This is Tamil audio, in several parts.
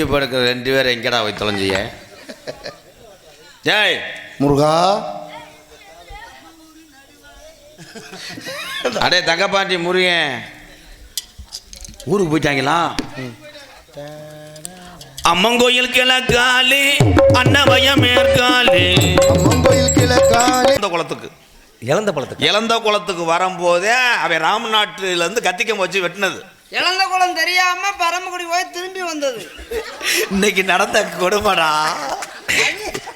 யூடியூப் எடுக்கிற ரெண்டு பேரும் எங்கடா போய் தொலைஞ்சிய? ஜெய் முருகா. அடே தங்கப்பாண்டி முருகன். ஊருக்கு போயிட்டாங்களா? அம்மங்கோயில் கிழக்காலே அன்னவயம் மேற்காலே. அம்மன் கோயில் கிழக்காலே. இழந்த குளத்துக்கு. இழந்த பழத்துக்கு இழந்த குளத்துக்கு வரும்போதே அவன் ராமநாட்டுல இருந்து கத்திக்கம் வச்சு வெட்டினது. இழந்த குளம் தெரியாம பரமக்குடி போய் திரும்பி வந்தது. இன்னைக்கு நடந்த கொடுமைடா.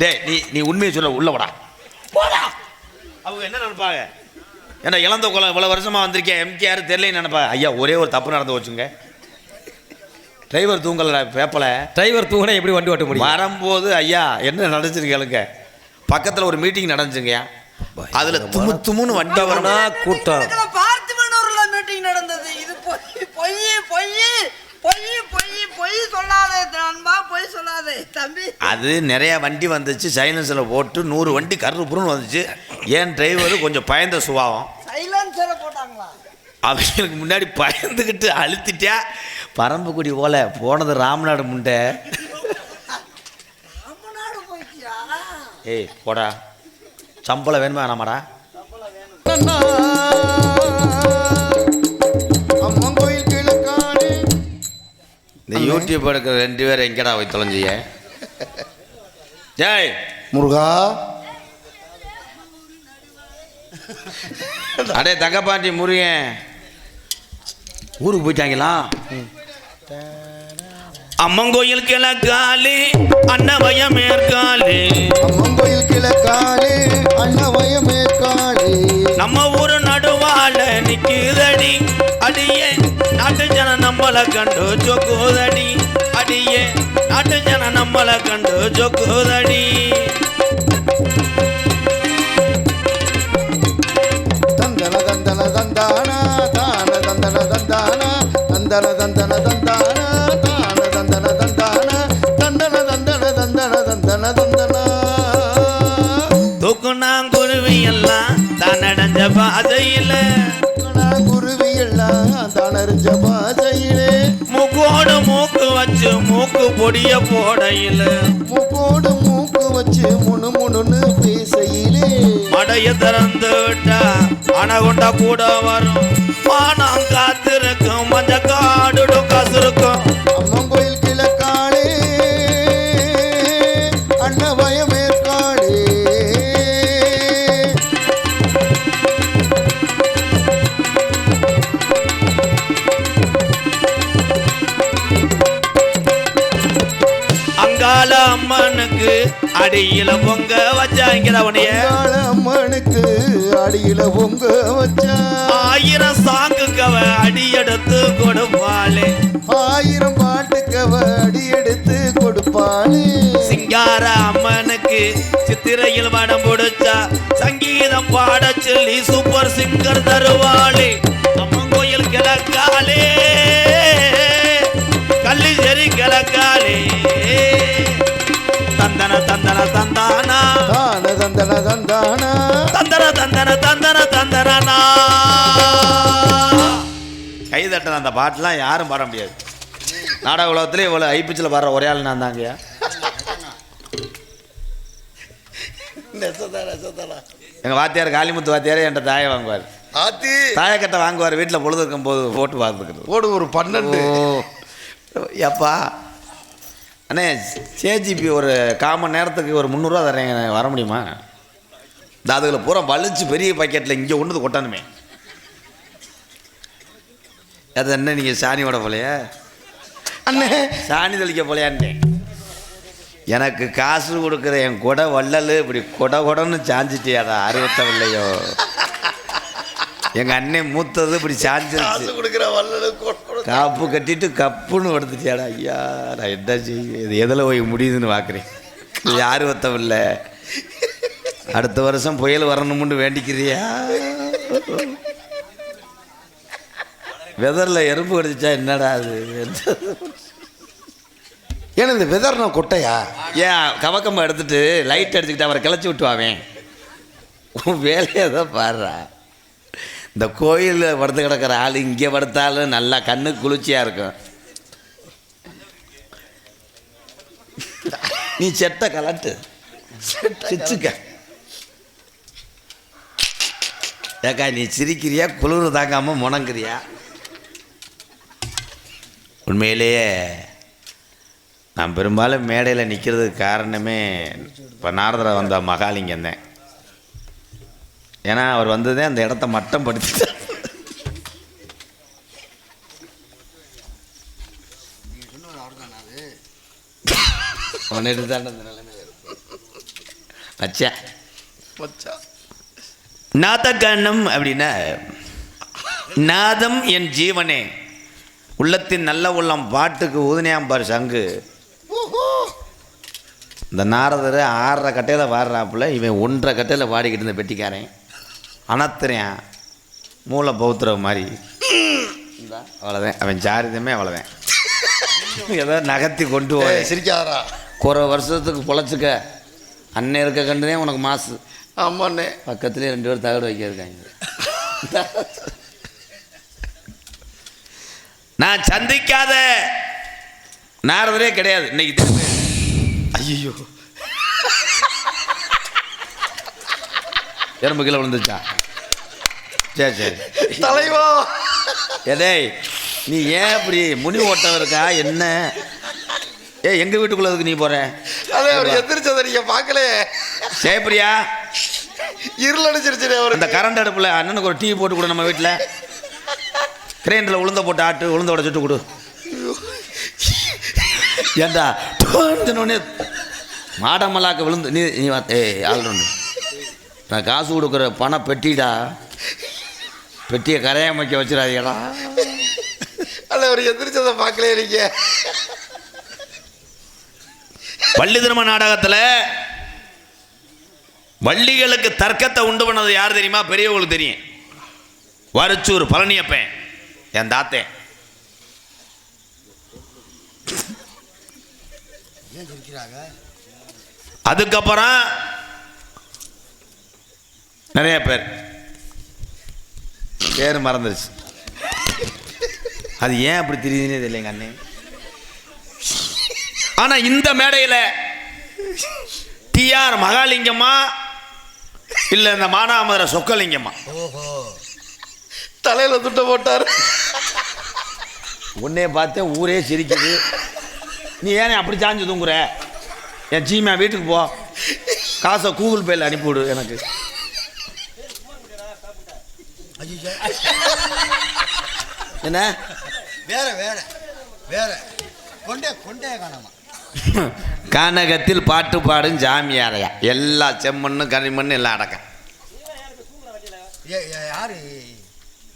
டேய் நீ நீ உண்மையை சொல்ல உள்ள வாடா. போடா. அவங்க என்ன நினைப்பாங்க? ஏன்னா இழந்த குளம் இவ்வளோ வருஷமா வந்திருக்கேன் எம்கேஆர் தெரியலன்னு நினைப்பாங்க ஐயா ஒரே ஒரு தப்பு நடந்து வச்சுங்க டிரைவர் தூங்கலடா பேப்பல. டிரைவர் தூங்கினா எப்படி வண்டி ஓட்ட முடியும்? வரும்போது ஐயா என்ன நடந்துச்சு கேளுங்க. பக்கத்தில் ஒரு மீட்டிங் நடந்துச்சுங்கய்யா. அதில் துமு துமுன்னு வண்டி வரணும் கூட்டம் இதுல பார்த்திபனூர்ல மீட்டிங் நடந்தது இது பொய் பொய் பொய் பொய் பொய் பொய் சொல்லாதே நண்பா பொய் சொல்லாதே தம்பி அது நிறைய வண்டி வந்துச்சு. சைலன்ஸில் போட்டு நூறு வண்டி கருப்புன்னு வந்துச்சு. ஏன் டிரைவர் கொஞ்சம் பயந்த சுபாவம். சைலன்சரை போட்டாங்களா? அவங்களுக்கு முன்னாடி பயந்துக்கிட்டு அழுத்திட்டா பரம்புக்குடி போல போனது ராமநாடு முண்டை. ஏய் போடா. சம்பளம் வேணுமா வேணாமாடா? இந்த யூடியூப் எடுக்கிற ரெண்டு பேரும் எங்கடா போய் தொலைஞ்சிய ஜெய் முருகா. அடே தங்கப்பாண்டி முருகன். ஊருக்கு போயிட்டாங்களா? அம்மங்கோயில் கிழக்காலே அன்னவயம் மேற்காலே. அம்மன் கோயில் கிழக்காலே அண்ணவய மேற்காலே. நம்ம ஊரு நடுவால நிக்குதடி அடியே. நம்மள கண்டு சொக்குதடி. அடியே நாட்டு ஜன நம்மள கண்டு சொக்குதடி. தந்தன தந்தன தந்தானா தான தந்தன தந்தானா தந்தன தந்தன தந்தானா தான தந்தன தந்தானா தந்தன தந்தன தந்தன தந்தன தந்தனா. தூக்குனாங்குருவி எல்லாம் தான் அடைஞ்ச பாதையில. குருவி எல்லாம் தனறிஞ்ச பாதையிலே மூக்கோடு மூக்கு வச்சு மூக்கு பொடிய போடையில. மூக்கோடு மூக்கு வச்சு முணு முணுன்னு பேசையிலே. மடைய திறந்து விட்டா அணகுண்டா கூட வரும். மானம் காத்திருக்கும் மஞ்ச காடுடும் கசுருக்கும். அடியில பொங்க வச்சாங்கிற அங்காள அம்மனுக்கு அடியில பொங்க வச்சா. ஆயிரம் சாங்குக்கு அவ அடி எடுத்து கொடுப்பாளே. ஆயிரம் பாட்டுக்கவ அடி எடுத்து கொடுப்பாளே. சிங்கார அம்மனுக்கு சித்திரையில் வடம் பிடிச்சா சங்கீதம் பாட சொல்லி சூப்பர் சிங்கர் தருவாளே. தந்தானா தான தந்தன தந்தானா தந்தன. தந்தன தந்தன தந்தனா கை தட்டின அந்த பாட்டெலாம் யாரும் பாட முடியாது. நாடக உலகத்துல இவ்வளோ ஐப்பிச்சில் பாடுற ஒரே ஆள் நான் தாங்கய்யா எங்க வாத்தியார் காளிமுத்து வாத்தியாரே என்கிட்ட தாயை வாங்குவார். ஆத்தி. தாயக்கட்டை வாங்குவார். வீட்டில் பொழுது இருக்கும் போது போட்டு பார்த்துக்கிறது. போடு ஒரு பன்னெண்டு. எப்பா அண்ணே சேஜிபி ஒரு கால் மணி நேரத்துக்கு ஒரு முந்நூறுரூவா தரேன் வர முடியுமா? இந்த அதுகளை பூரா வலிச்சு பெரிய பாக்கெட்டில் இங்கே ஒன்று கொட்டணுமே. அது என்ன நீங்கள் சாணியோட போலையா? அண்ணே. சாணி தெளிக்க போலையான்ட்டேன். எனக்கு காசு கொடுக்குற என் கொடை வள்ளல் இப்படி கொட கொடன்னு சாஞ்சிட்டியாடா அறுபத்தவில்லையோ எங்கள் அண்ணன் மூத்தது இப்படி சாஞ்சிருச்சு கொடுக்குற வல்லல காப்பு கட்டிட்டு கப்புன்னு படுத்துட்டியாடா. ஐயா நான் என்ன செய்ய இது எதில் போய் முடியுதுன்னு பார்க்குறேன் யார் வத்தவில்லை அடுத்த வருஷம் புயல் வரணும்னு வேண்டிக்கிறியா? வெதரில் எறும்பு கடிச்சா என்னடா அது? ஏன்னா இந்த வெதர்னா கொட்டையா? ஏன் கவக்கம்பை எடுத்துட்டு லைட் அடிச்சுக்கிட்டு அவரை கிளச்சி விட்டுவாவேன். உன் வேலையை தான் பாடுறா. இந்த கோயிலில் படுத்து கிடக்கிற ஆள் இங்கே படுத்தாலும் நல்லா கண்ணு குளிர்ச்சியாக இருக்கும். நீ செட்டை கலட்டு. சிச்சுக்க ஏக்கா நீ சிரிக்கிறியா குளிர் தாங்காம முணங்குறியா? உண்மையிலேயே நான் பெரும்பாலும் மேடையில் நிற்கிறதுக்கு காரணமே இப்போ நாரதரை வந்த மகாலிங்கம் தான் ஏன்னா அவர் வந்ததே அந்த இடத்த மட்டம் படுத்திட்டார் அவன் எடுத்தாண்ட அந்த நிலைமையில. வச்சா நாதகானம் அப்படின்னா நாதம் என் ஜீவனே. உள்ளத்தின் நல்ல உள்ளம் பாட்டுக்கு ஊதுனியாம்பார் சங்கு. இந்த நாரதர் ஆறரை கட்டையில் வாடுறாப்புல இவன் ஒன்றரை கட்டையில் பாடிக்கிட்டு இருந்த பெட்டிக்காரன். அனத்துறேன். மூளை பௌத்திர மாதிரி. அவ்வளோதான் அவன் ஜாரிதமே அவ்வளோதான் ஏதோ நகர்த்தி கொண்டு போய் ஏய், சிரிக்காதடா. குறை வருஷத்துக்கு பொழைச்சிக்க. அண்ணன் இருக்க கண்டுதே உனக்கு மாசு. ஆமாண்ணே பக்கத்துலேயே ரெண்டு பேர் தகடு வைக்க இருக்காங்க நான் சந்திக்காத நாரதரே கிடையாது. இன்னைக்கு ஐயோ எறும்பு கீழே விழுந்துச்சா சரி சரி தலைவா. எதேய் நீ ஏன் இப்படி முனி ஓட்டம் இருக்கா? என்ன? ஏ எங்க வீட்டுக்குள்ளதுக்கு நீ போற? அதே அவர் எந்திரிச்சதை நீங்க பார்க்கலையே. ஜெயப்பிரியா. இருள் அடிச்சிருச்சு அவர். அந்த கரண்ட் அடுப்புல அண்ணனுக்கு ஒரு டீ போட்டு கொடு நம்ம வீட்டில் கிரைண்டரில் உளுந்த போட்டு ஆட்டு உளுந்த உடச்சிட்டு கொடு. ஏண்டா? உடனே மாடமல்லாக்க விழுந்து நீ நீ ஏய் ஆல்ரவுண்டு நான் காசு கொடுக்குற பணம் பெட்டிடா. பெட்டியை கரையாமைக்க வச்சிடாதீடா அல்ல அவர் எந்திரிச்சதை பார்க்கலையே நீங்க? பள்ளி திரும நாடகத்தில் வள்ளிகளுக்கு தர்க்கத்தை உண்டு பண்ணது யார் தெரியுமா? பெரியவங்களுக்கு தெரியும். வரிச்சூர் பழனியப்பன் என் தாத்தேன் அதுக்கப்புறம் நிறைய பேர். பேர் மறந்துருச்சு. அது ஏன் அப்படி தெரியுதுன்னே தெரியல எங்க அண்ணன் ஆனா இந்த மேடையில டிஆர் மகாலிங்கமா இல்ல இந்த மானாமதுரை சொக்கலிங்கமா? தலையில துட்ட போட்டார். உன்னைய பார்த்தே ஊரே சிரிக்குது. நீ ஏனே அப்படி சாஞ்சு தூங்குற? என் ஜீமா வீட்டுக்கு போ. காசை கூகுள் பேல அனுப்பிவிடு எனக்கு. என்ன? வேற வேற வேற. கொண்டே கொண்டே காணாமா. கானகத்தில் பாட்டு பாடும் ஜாமியாரையா. எல்லா செம்மண்ணு கனிமண்ணு எல்லாம் அடக்கம். யாரு?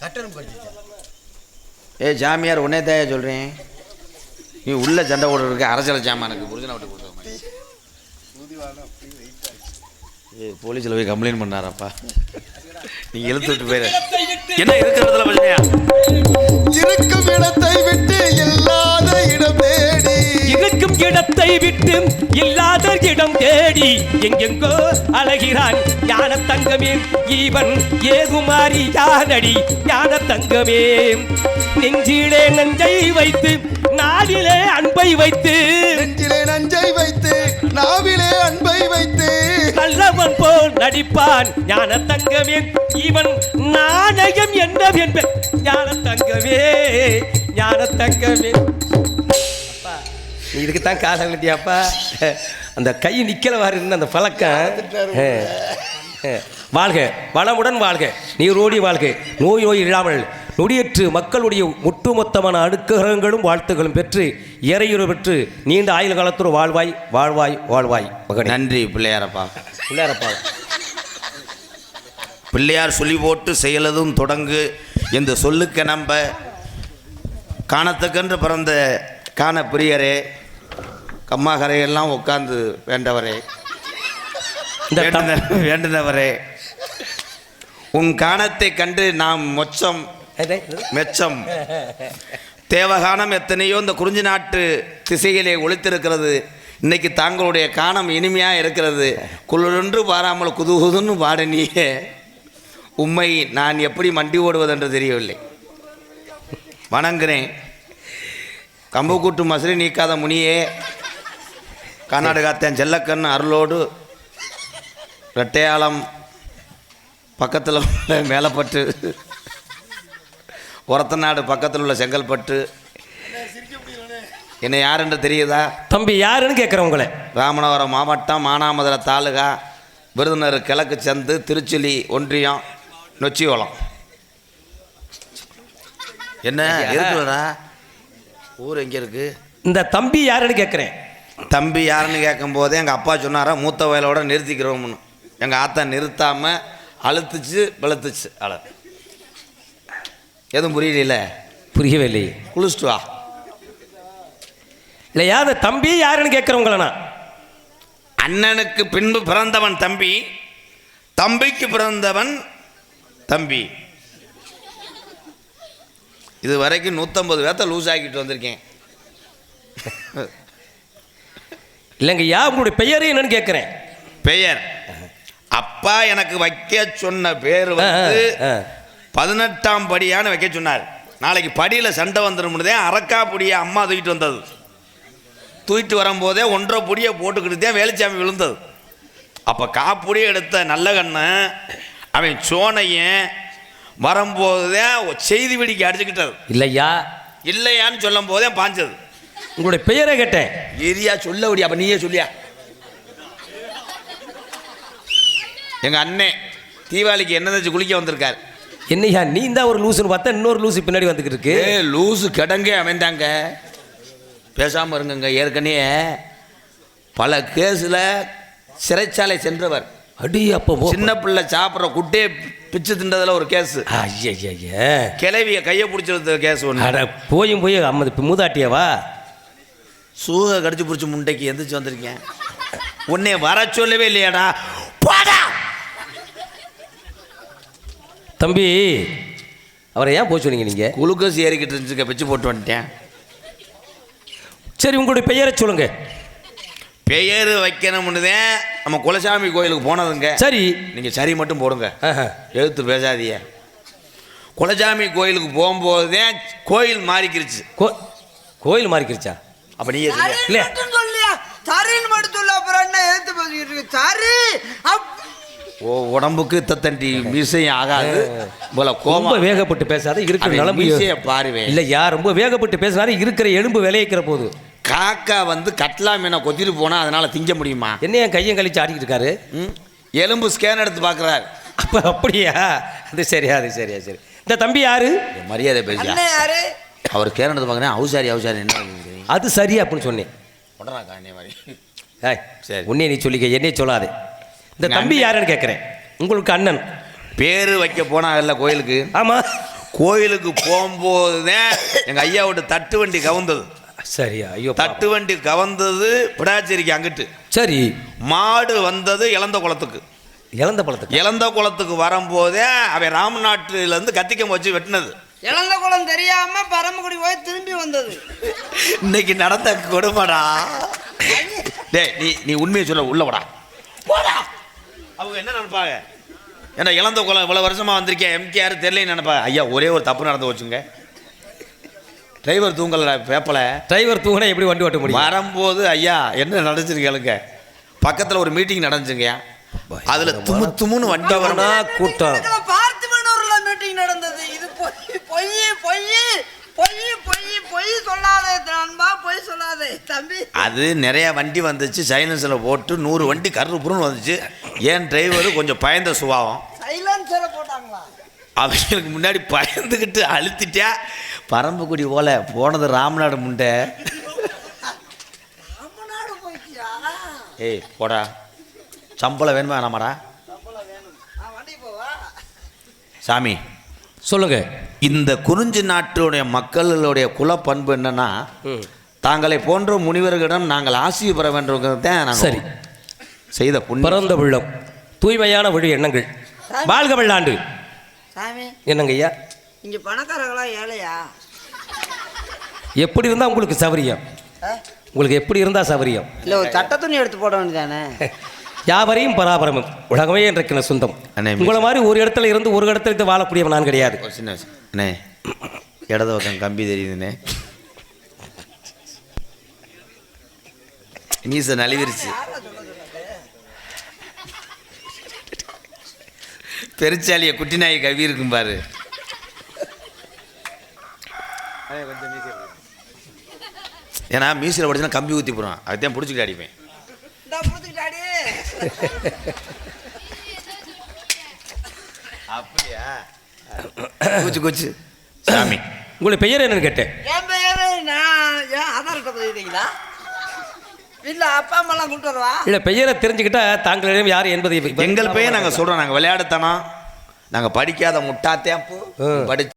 கட்டணம் ஏ ஜாமியார் உன்னே தாயா சொல்கிறேன் நீ உள்ள சண்டை போட்டு இருக்க அரசியல் ஜாமானுக்கு புரிஞ்சனை விட்டு கொடுத்த ஏ போலீஸில் போய் கம்ப்ளைண்ட் பண்ணாரப்பா. நீங்கள் இழுத்து விட்டு போயிரு என்ன இருக்கிற இடத்துல பிரச்சனையா இருக்கும் இடத்தை விட்டு இல்லாத இடம் தேடி. இருக்கும் இடத்தை விட்டு இல்லாத இடம் தேடி. எங்கெங்கோ அழகிறான் ஞான தங்கமே இவன் ஏகுமாரி யானடி ஞான தங்கமே நெஞ்சிலே நஞ்சை வைத்து நாடிலே அன்பை வைத்து. நடிப்பான் ஞான தங்கமே இவன் நாணயம் என்னவென்ப ஞான தங்கமே ஞான தங்கமே அப்பா, நீ இதுக்கு தான் காலம் கட்டியாப்பா அந்த கை நிக்கலவாறு இருந்த அந்த பழக்கம். வாழ்க வளமுடன் வாழ்க. நீரோடி வாழ்க. நோய் நோய் இல்லாமல் நொடியற்று மக்களுடைய ஒட்டுமொத்தமான அடுக்கரங்களும் வாழ்த்துகளும் பெற்று இறையுறு பெற்று நீண்ட ஆயுள் காலத்தோடு வாழ்வாய் வாழ்வாய் வாழ்வாய். மகனே. நன்றி பிள்ளையாரப்பா. பிள்ளையாரப்பா. பிள்ளையார் சொல்லி போட்டு செயலதும் தொடங்கு என்று சொல்லுக்க நம்ப காணத்துக்கென்று பிறந்த காண பிரியரே கம்மாகரையெல்லாம் உட்கார்ந்து வேண்டவரே வேண்டுனவரே. உன் காணத்தை கண்டு நாம் மொச்சம் மெச்சம். தேவகானம் எத்தனையோ இந்த குறிஞ்சி நாட்டு திசையிலே ஒளித்திருக்கிறது. இன்னைக்கு தாங்களுடைய காணம் இனிமையா இருக்கிறது. குளிரொன்று பாராமல் குதுகுதுன்னு பாடினியே. உம்மை நான் எப்படி மண்டி ஓடுவதென்று தெரியவில்லை. வணங்குறேன் கம்பு கூட்டு மசுரி நீக்காத முனியே கர்நாடகாத்தேன் செல்லக்கண் அருளோடு ரெட்டையாளம் பக்கத்தில் உள்ள மேலப்பட்டு ஒரத்தநாடு பக்கத்தில் உள்ள செங்கல்பட்டு. என்னை யாருன்னு தெரியுதா? தம்பி யாருன்னு கேட்குறேன் உங்களை. ராமநாதபுரம் மாவட்டம் மானாமதுரை தாலுகா விருதுநகர் கிழக்கு சந்து திருச்சுழி ஒன்றியம். நொச்சிவளம். என்ன? இருக்குடா ஊர் எங்கே இருக்கு? இந்த தம்பி யாருன்னு கேட்குறேன் தம்பி யாருன்னு கேட்கும்போது எங்கள் அப்பா சொன்னாரா மூத்த வயலோட நிறுத்திக்கிறோம்னு. எங்கள் ஆத்தா நிறுத்தாமல் அழுத்துச்சு வெளுத்துச்சு அழ எதுவும் புரியல புரியவே இல்லையே. குளிச்சுட்டு வா. இல்லையா அந்த தம்பி யாருன்னு நான் அண்ணனுக்கு பின்பு பிறந்தவன் தம்பி தம்பிக்கு பிறந்தவன் தம்பி. இது வரைக்கும் நூற்றம்பது பேர்த்த லூஸ் ஆக்கிட்டு வந்திருக்கேன். இல்லைங்கய்யா உங்களுடைய பெயர் என்னன்னு கேட்குறேன். பெயர். அப்பா எனக்கு வைக்க சொன்ன பேர் வந்து. பதினெட்டாம் படியான்னு வைக்க சொன்னார். நாளைக்கு படியில் சண்டை வந்துடும்னதே அரக்கா பொடியை அம்மா தூக்கிட்டு வந்தது. தூக்கிட்டு வரும்போதே ஒன்றரை பொடியை போட்டுக்கிட்டு தான் வேலுச்சாமி விழுந்தது. அப்போ காப்புடியை எடுத்த நல்ல கண்ணன் அவன் சோனையும் வரும்போதே செய்தி வெடிக்க அடிச்சுக்கிட்டது இல்லையா? இல்லையான்னு சொல்லும் போதே பாஞ்சது. உங்களுடைய பெயரை கேட்டேன். ஏரியா சொல்ல விடியா அப்ப நீயே சொல்லியா? எங்க அண்ணே தீபாவளிக்கு என்ன தச்சு குளிக்க வந்திருக்காரு. என்னையா நீ தான் ஒரு லூசுன்னு பார்த்தா இன்னொரு லூசு பின்னாடி வந்துக்கிட்டு இருக்கு லூசு கிடங்கே அமைந்தாங்க பேசாம இருங்கங்க ஏற்கனவே பல கேஸில் சிறைச்சாலை சென்றவர். அடி அப்போ. சின்ன பிள்ளை சாப்பிட்ற குட்டையை பிச்சு தின்றதுல ஒரு கேஸ் ஐயா கிளவிய கையை பிடிச்சிருந்த கேஸ் ஒன்று போயும் போய் அம்மது மூதாட்டியவா சூக கடிச்சு பிடிச்சி முண்டைக்கு எந்திரிச்சு வந்திருக்கேன் உன்னை வர சொல்லவே இல்லையாடா. போடா! தம்பி அவரை ஏன் போய் சொன்னீங்க நீங்கள் குளுக்கோஸ் ஏறிக்கிட்டு இருந்துச்சுக்க பிச்சு போட்டு வந்துட்டேன். சரி உங்களுடைய பெயரை சொல்லுங்க. பெயர் வைக்கணும்னு தான் நம்ம குலசாமி கோயிலுக்கு போனதுங்க. சரி. நீங்கள் சரி மட்டும் போடுங்க. ஆஹா. எழுத்து பேசாதீங்க. குலசாமி கோயிலுக்கு போகும்போது கோயில் மாறிக்கிருச்சு. கோ கோயில் மாறிக்கிருச்சா? அப்போ நீயே சொல்லுங்க சரின்னு இல்லையா? மட்டும் சொல்ல அப்புறம் என்ன ஏத்து பேசிக்கிட்டு சரி அப்- ஓ உடம்புக்கு தத்தண்டி மீசையும் ஆகாது. போல ரொம்ப கோபம். வேகப்பட்டு பேசாத இருக்கிற நிலம்பு பாருவேன். இல்லையா ரொம்ப வேகப்பட்டு பேசினாரு இருக்கிற எலும்பு விளைவிக்கிற போது. காக்கா வந்து கட்லா மீனை கொத்திட்டு போனா அதனால திங்க முடியுமா? என்ன என் கையும் கழிச்சு ஆடிக்கிட்டு இருக்காரு? ம்? எலும்பு ஸ்கேன் எடுத்து பார்க்குறாரு அப்ப அப்படியா? அது சரியா அது சரியா சரி. இந்த தம்பி யாரு? மரியாதை பேசியா? அண்ணன் யாரு? அவர் ஸ்கேன் எடுத்து பார்க்குறேன் அவுசாரி அவுசாரி என்ன இருக்குது? அது சரி அப்படின்னு சொன்னேன். உடனாக்கா என்னைய மாதிரி. ஏய் சரி. உன்னைய நீ சொல்லிக்க என்னைய சொல்லாதே. இந்த எங்க தம்பி அண்ணன். யாருன்னு கேட்குறேன் உங்களுக்கு அண்ணன். பேர் வைக்க போனாங்கல்ல கோயிலுக்கு? ஆமா. கோயிலுக்கு போகும்போது தான் எங்கள் ஐயா விட்டு தட்டு வண்டி கவுந்தது. சரியா ஐயோ தட்டு வண்டி கவர்ந்தது பிடாச்சேரிக்கு அங்கிட்டு. சரி. மாடு வந்தது இளந்த குளத்துக்கு. இழந்த பழத்துக்கு இளந்த குளத்துக்கு வரும்போதே அவன் ராமநாட்டிலேருந்து கத்திக்கம் வச்சு வெட்டினது. இழந்த குளம் தெரியாம பரமக்குடி போய் திரும்பி வந்தது. இன்னைக்கு நடந்த கொடுமைடா. டேய் நீ நீ உண்மையை சொல்ல உள்ள போடா போடா அவங்க என்ன நினைப்பாங்க? ஏன்னா இளந்த குளம் இவ்வளோ வருஷமா வந்திருக்கேன் எம்கேஆர் தெரியலன்னு நினைப்பா. ஐயா ஒரே ஒரு தப்பு நடந்து வச்சுங்க டிரைவர் தூங்கல பேப்பல டிரைவர் தூங்கினா எப்படி வண்டி ஓட்ட முடியும்? வரும்போது ஐயா என்ன நடந்துச்சுன்னு கேளுங்க. பக்கத்தில் ஒரு மீட்டிங் நடந்துச்சுங்க அதில் துமு துமுன்னு வண்டி வரணும் வரணும் கூட்டம். மீட்டிங் நடந்தது. இது பொய் பொய் பொய் பொய் பொய் பொய் சொல்லாதே நண்பா பொய் சொல்லாதே தம்பி. அது நிறைய வண்டி வந்துச்சு. சைலன்ஸில் போட்டு நூறு வண்டி கரு புருன்னு வந்துச்சு. ஏன் டிரைவரு கொஞ்சம் பயந்த சுபாவம்? அவங்களுக்கு முன்னாடி பயந்துக்கிட்டு அழுத்திட்டா பரம்புக்குடி போல போனது ராமநாடு முண்டை. ஏய் போடா. சம்பளம் வேணுமா வேணாமாடா? சாமி சொல்லுங்க. இந்த குறிஞ்சி நாட்டுடைய மக்களுடைய குலப்பண்பு என்னன்னா. தாங்களை போன்ற முனிவர்களிடம் நாங்கள் ஆசி பெற வேண்டும்ங்கிறது தான் சரி. செய்த புண்ணியம். பிறந்த உள்ளம் தூய்மையான வழி எண்ணங்கள். வாழ்க வெள்ளாண்டு. சாமி. என்னங்க ஐயா இங்க பணக்காரங்களா ஏழையா? எப்படி இருந்தா உங்களுக்கு சௌரியம்? உங்களுக்கு எப்படி இருந்தா சௌரியம் இல்ல ஒரு சட்ட துணி எடுத்து போட வேண்டியதானே? யாவரையும் பராபரமும் உலகமே என்றைக்கின சொந்தம். அண்ணே, உங்களை மாதிரி ஒரு இடத்துல இருந்து ஒரு இடத்துல இருந்து வாழக்கூடியவன் நான் கிடையாது. அண்ணே இடது பக்கம் கம்பி தெரியுதுண்ணே. மீசை நலிவிருச்சு பெருச்சாலிய குட்டி நாய் கவி இருக்கும் பாரு. ஏன்னா மீசில் படிச்சுனா கம்பி ஊற்றி போடுவான். அதுதான் பிடிச்சிக்கிட்டு அடிப்பேன். அப்படியா? கூச்சு கூச்சு. சாமி. உங்களுடைய பெயர் என்னன்னு கேட்டேன். என் பெயரு நான் ஏன் ஆதார் பதிவிட்டீங்களா இல்ல அப்பா அம்மாலாம் கூப்பிட்டு வரவா? இல்ல பெயரை தெரிஞ்சுக்கிட்டா தாங்களிடம் யார் என்பதை எங்கள் பெயர் நாங்கள் சொல்கிறோம் நாங்கள் விளையாடுத்தனம் நாங்கள் படிக்காத முட்டாத்தேன் படி